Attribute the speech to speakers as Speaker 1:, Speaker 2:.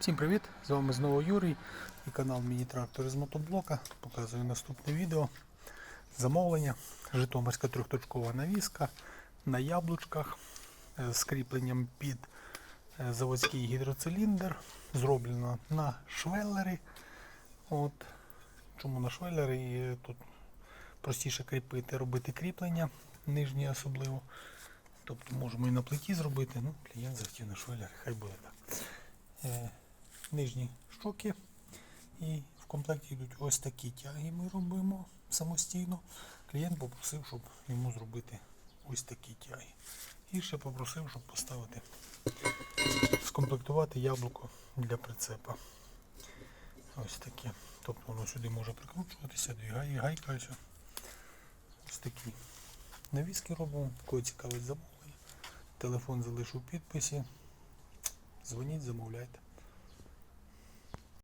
Speaker 1: Всім привіт! З вами знову Юрій і канал Міні-трактор з мотоблока. Показую наступне відео. Замовлення. Житомирська трьохточкова навіска на яблучках е, з кріпленням під е, заводський гідроциліндр. Зроблено на швеллері. От. Чому на швеллері? Тут простіше кріпити, робити кріплення, нижні особливо. Тобто можемо і на плиті зробити. Ну, клієнт захотів на швеллері, хай буде так. Нижні щоки. І в комплекті йдуть ось такі тяги ми робимо самостійно. Клієнт попросив, щоб йому зробити ось такі тяги. І ще попросив, щоб поставити, скомплектувати яблуко для прицепа. Ось таке. Тобто воно сюди може прикручуватися, дві гай- гайка. Ось. ось такі навіски робимо. Кого цікавить замовлення. Телефон залишу в підписі. Дзвоніть, замовляйте.